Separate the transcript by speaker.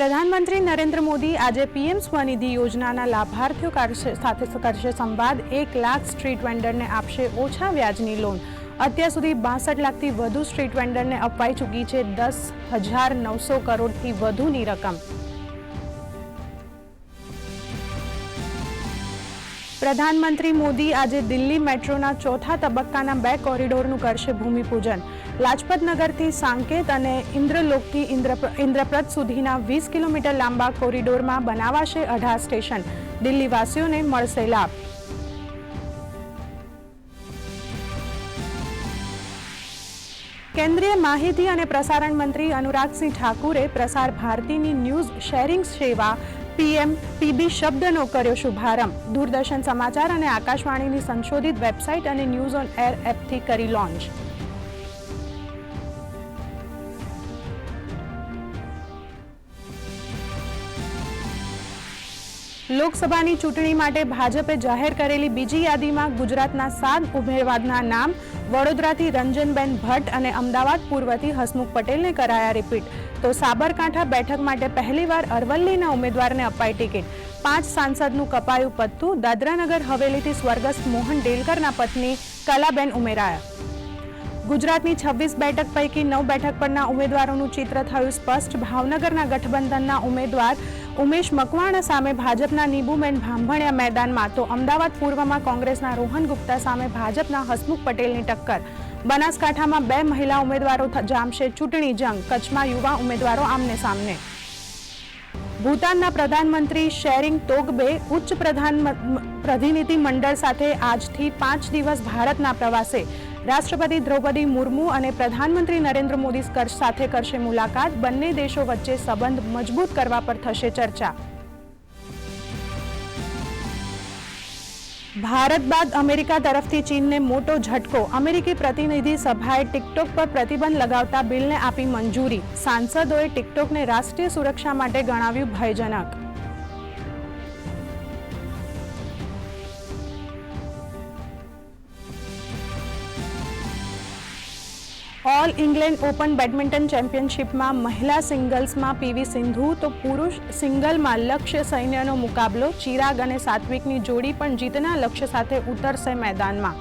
Speaker 1: પ્રધાનમંત્રી નરેન્દ્ર મોદી આજે પીએમ સ્વનિધિ યોજનાના લાભાર્થીઓ સાથે કરશે સંવાદ. એક લાખ સ્ટ્રીટ વેન્ડરને આપશે ઓછા વ્યાજની લોન. અત્યાર સુધી બાસઠ લાખથી વધુ સ્ટ્રીટ વેન્ડરને અપાઈ ચૂકી છે. દસ હજાર નવસો કરોડથી વધુની રકમ. પ્રધાનમંત્રી મોદી આજે દિલ્હી મેટ્રોના ચોથા તબક્કાના બે કોરિડોરનું કરશે ભૂમિપૂજન. લાજપત નગરથી સાંકેત અને ઇન્દ્રલોકથી ઇન્દ્ર સુધીના વીસ કિલોમીટર લાંબા કોરિડોરમાં બનાવાશે અઢાર સ્ટેશન. દિલ્હીવાસીઓને મળશે લાભ. કેન્દ્રીય માહિતી અને પ્રસારણ મંત્રી અનુરાગસિંહ ઠાકુરે પ્રસાર ભારતીની ન્યૂઝ શેરિંગ સેવા પીએમ પીબી શબ્દનો કર્યો શુભારંભ. દૂરદર્શન સમાચાર અને આકાશવાણીની સંશોધિત વેબસાઇટ અને ન્યૂઝ ઓન એર એપથી કરી લોન્ચ. લોકસભાની ચૂંટણી માટે ભાજપે જાહેર કરેલી બીજી યાદીમાં ગુજરાતના સાત ઉમેદવારના નામ, વડોદરાથી રંજનબેન ભટ્ટ અને અમદાવાદ પૂર્વથી હસમુખ પટેલને કરાયા રિપીટ તો સાબરકાંઠા બેઠક માટે પહેલીવાર અરવલ્લીના ઉમેદવારને અપાઈ ટિકિટ પાંચ સાંસદનું કપાયું પત્તું દાદરાનગર હવેલીથી સ્વર્ગસ્થ મોહન ડેલકરના પત્ની કલાબેન ઉમેરાયા. ગુજરાતની છવ્વીસ બેઠક પૈકી નવ બેઠક પરના ઉમેદવારોનું ચિત્ર થયું સ્પષ્ટ. ભાવનગરના ગઠબંધનના ઉમેદવાર ઉમેશ મકવાણા સામે ભાજપના નીબુબેન ભાંભણિયા મેદાનમાં. તો અમદાવાદ પૂર્વમાં કોંગ્રેસના રોહન ગુપ્તા સામે ભાજપના હસમુખ પટેલની ટક્કર. બનાસકાંઠામાં બે મહિલા ઉમેદવારો જામશે ચૂંટણી જંગ. કચ્છમાં યુવા ઉમેદવારો આમને સામને. ભૂતાનના પ્રધાનમંત્રી શેરિંગ તોગબે ઉચ્ચ પ્રધાન પ્રતિનિધિ મંડળ સાથે આજથી પાંચ દિવસ ભારતના પ્રવાસે. રાષ્ટ્રપતિ દ્રૌપદી મુર્મુ અને પ્રધાનમંત્રી નરેન્દ્ર મોદી સાથે કરશે મુલાકાત. બંને દેશો વચ્ચે સંબંધ મજબૂત કરવા પર થશે ચર્ચા. ભારત બાદ અમેરિકા તરફથી ચીનને મોટો ઝટકો. અમેરિકી પ્રતિનિધિ સભાએ ટિકટોક પર પ્રતિબંધ લગાવતા બિલને આપી મંજૂરી. સાંસદોએ ટિકટોકને રાષ્ટ્રીય સુરક્ષા માટે ગણાવ્યું ભયજનક. ઓલ ઇંગ્લેન્ડ ઓપન બેડમિન્ટન ચેમ્પિયનશિપમાં મહિલા સિંગલ્સમાં પીવી સિંધુ તો પુરુષ સિંગલમાં લક્ષ્ય સૈન્યનો મુકાબલો, ચિરાગ અને સાત્વિકની જોડી પણ જીતના લક્ષ્ય સાથે ઉતરશે મેદાનમાં.